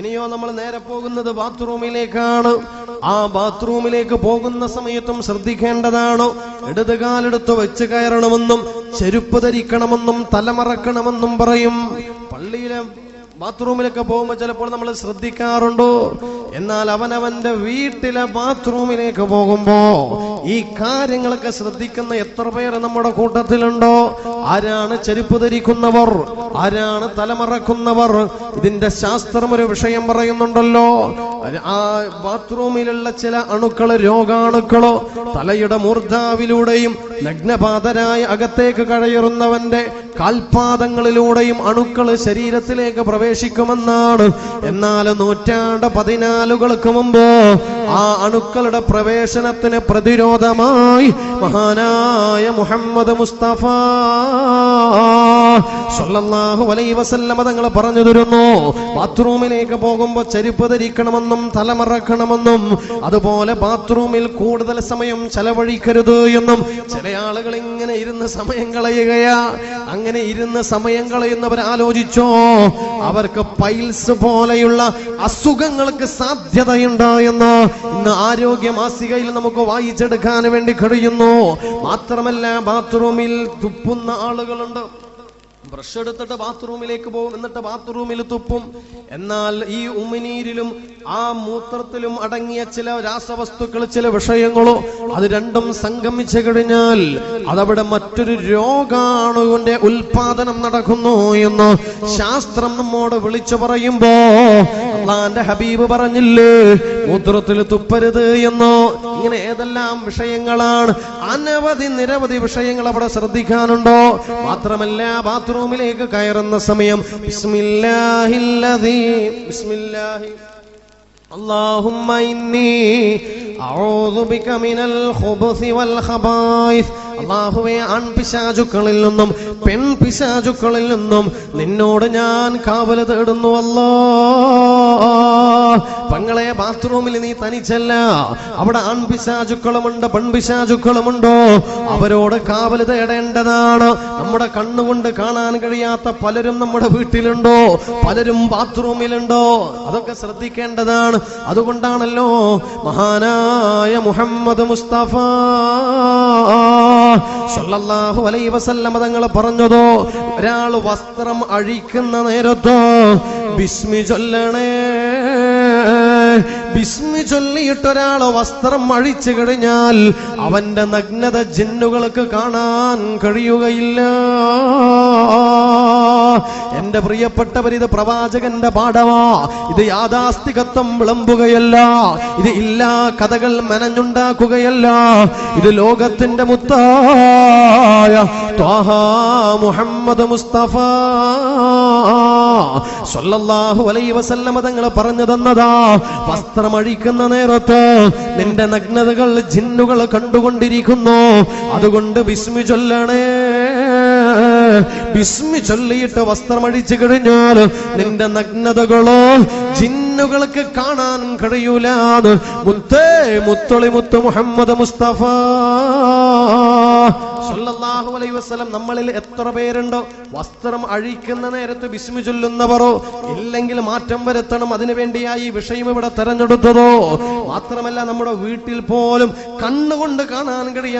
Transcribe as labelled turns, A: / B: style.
A: ഇനിയോ നമ്മൾ നേരെ പോകുന്നത് ബാത്റൂമിലേക്കാണ്. ആ ബാത്റൂമിലേക്ക് പോകുന്ന സമയത്തും ശ്രദ്ധിക്കേണ്ടതാണ്. ഇടത് കാലെടുത്ത് വെച്ച് കയറണമെന്നും ചെരുപ്പ് ധരിക്കണമെന്നും തലമറക്കണമെന്നും പറയും. പള്ളിയിലെ ബാത്റൂമിലൊക്കെ പോകുമ്പോൾ ചിലപ്പോൾ നമ്മൾ ശ്രദ്ധിക്കാറുണ്ടോ. എന്നാൽ അവനവന്റെ വീട്ടിലെ ബാത്റൂമിലേക്ക് പോകുമ്പോ ഈ കാര്യങ്ങളൊക്കെ ശ്രദ്ധിക്കുന്ന എത്ര പേര് നമ്മുടെ കൂട്ടത്തിലുണ്ടോ? ആരാണ് ചെരുപ്പ് ധരിക്കുന്നവർ? ആരാണ് തലമറക്കുന്നവർ? ഇതിന്റെ ശാസ്ത്രം ഒരു വിഷയം പറയുന്നുണ്ടല്ലോ. ആ ബാത്റൂമിലുള്ള ചില അണുക്കൾ രോഗാണുക്കളോ തലയുടെ മൂർധാവിലൂടെയും നഗ്നപാതരായ അകത്തേക്ക് കഴയുന്നവന്റെ കാൽപാദങ്ങളിലൂടെയും അണുക്കൾ ശരീരത്തിലേക്ക് പ്രവേശിക്കുമെന്നാണ്. എന്നാൽ നൂറ്റാണ്ട് പതിനാലുകൾക്ക് മുമ്പ് ആ അണുക്കളുടെ പ്രവേശനത്തിന് പ്രതിരോധമായി മഹാനായ മുഹമ്മദ് മുസ്തഫ സല്ലല്ലാഹു അലൈഹി വസല്ലം തങ്ങൾ പറഞ്ഞു തരുന്നു ബാത്റൂമിലേക്ക് പോകുമ്പോൾ ചെരുപ്പ് ധരിക്കണമെന്നും തലമറക്കണമെന്നും അതുപോലെ ബാത്റൂമിൽ കൂടുതൽ സമയം ചെലവഴിക്കരുത് എന്നും. ചില ആളുകൾ ഇങ്ങനെ ഇരുന്ന് സമയം കളയുകയാ. അങ്ങനെ ഇരുന്ന് സമയം കളയുന്നവർ ആലോചിച്ചോ? അവർക്ക് പൈൽസ് പോലെയുള്ള അസുഖങ്ങൾക്ക് സാധ്യതയുണ്ട് എന്ന്. ഇന്ന് ആരോഗ്യ മാസികയിൽ നമുക്ക് വായിച്ചെടുക്കാൻ വേണ്ടി കഴിയുന്നു. മാത്രമല്ല ബാത്റൂമിൽ തുപ്പുന്ന ആളുകളുണ്ട്. ബ്രഷ് എടുത്തിട്ട് ബാത്റൂമിലേക്ക് പോകും എന്നിട്ട് ബാത്റൂമിൽ തുപ്പും. എന്നാൽ ഈ ഉമിനീരിലും ആ മൂത്രത്തിലും അടങ്ങിയ ചില രാസവസ്തുക്കൾ ചില വിഷയങ്ങളോ അത് രണ്ടും സംഗമിച്ചു കഴിഞ്ഞാൽ അതവിടെ മറ്റൊരു രോഗാണുവിന്റെ ഉൽപാദനം നടക്കുന്നു എന്ന് ശാസ്ത്രം നമ്മോട് വിളിച്ചു പറയുമ്പോ അള്ളാന്റെ ഹബീബ് പറഞ്ഞില്ലേ മൂത്രത്തിൽ തുപ്പരുത് എന്നോ? ഇങ്ങനെ ഏതെല്ലാം വിഷയങ്ങളാണ്? അനവധി നിരവധി വിഷയങ്ങൾ അവിടെ ശ്രദ്ധിക്കാനുണ്ടോ? മാത്രമല്ല ബാത്റൂമിലേക്ക് കയറുന്ന സമയം ബിസ്മില്ലാഹില്ലദീ ബിസ്മില്ലാഹി اللهم إني أعوذ بك من الخبث والخبائث അള്ളാഹുവെ ആൺപിശാചുക്കളിൽ നിന്നും പെൺപിശാചുക്കളിൽ നിന്നും നിന്നോട് ഞാൻ കാവല് തേടുന്നു അല്ലോ പങ്ങളെ ബാത്റൂമിൽ നീ തനിച്ചല്ല അവിടെ ആൺപിശാചുക്കളുമുണ്ട് പെൺപിശാചുക്കളുമുണ്ടോ അവരോട് കാവല് തേടേണ്ടതാണ് നമ്മുടെ കണ്ണുകൊണ്ട് കാണാൻ കഴിയാത്ത പലരും നമ്മുടെ വീട്ടിലുണ്ടോ പലരും ബാത്റൂമിലുണ്ടോ അതൊക്കെ ശ്രദ്ധിക്കേണ്ടതാണ് അതുകൊണ്ടാണല്ലോ മഹാനായ മുഹമ്മദ് മുസ്തഫ. സല്ലല്ലാഹു അലൈഹി വസല്ലമ തങ്ങൾ പറഞ്ഞതോ ഒരാൾ വസ്ത്രം അഴിക്കുന്ന നേരത്തോ ബിസ്മി ചൊല്ലണേ ബിസ്മി ചൊല്ലിയിട്ടൊരാൾ വസ്ത്രം അഴിച്ചു കഴിഞ്ഞാൽ അവന്റെ നഗ്നത ജിന്നുകൾക്ക് കാണാൻ കഴിയുകയില്ല. എന്റെ പ്രിയപ്പെട്ടവർ ഇത് പ്രവാചകന്റെ പാഠമാ. ഇത് യാഥാസ്ഥികത്വം വിളമ്പുകയല്ല. ഇത് ഇല്ലാ കഥകൾ മെനഞ്ഞുണ്ടാക്കുകയല്ല. ഇത് ലോകത്തിന്റെ മുത്തായ മുഹമ്മദ് മുസ്തഫ സ്വല്ലല്ലാഹു അലൈഹി വസല്ലമ തങ്ങൾ പറഞ്ഞു തന്നതാ. വസ്ത്രമഴിക്കുന്ന നേരത്ത് നിന്റെ നഗ്നതകൾ ജിന്നുകൾ കണ്ടുകൊണ്ടിരിക്കുന്നു. അതുകൊണ്ട് വിസ്മി ചൊല്ലണേ. ബിസ്മി ചൊല്ലിയിട്ട് വസ്ത്രം അടിച്ചു കഴിഞ്ഞാൽ നിന്റെ നഗ്നതകളോ ജിന്നുകൾക്ക് കാണാനും കഴിയൂലാന്ന്. മുത്തേ മുത്തൊളി മുത്ത് മുഹമ്മദ് മുസ്തഫ. സല്ലല്ലാഹു അലൈഹി വസല്ലം നമ്മളിൽ എത്ര പേരുണ്ടോ? വസ്ത്രം അഴിക്കുന്ന നേരത്ത് ബിസ്മി ചൊല്ലുന്നവരോ ഇല്ലെങ്കിൽ മാറ്റം വരുത്തണം അതിനുവേണ്ടിയായി വിഷയം ഇവിടെ തെരഞ്ഞെടുത്തതോ? മാത്രമല്ല നമ്മുടെ വീട്ടിൽ പോലും കണ്ണുകൊണ്ട് കാണാൻ കഴിയാ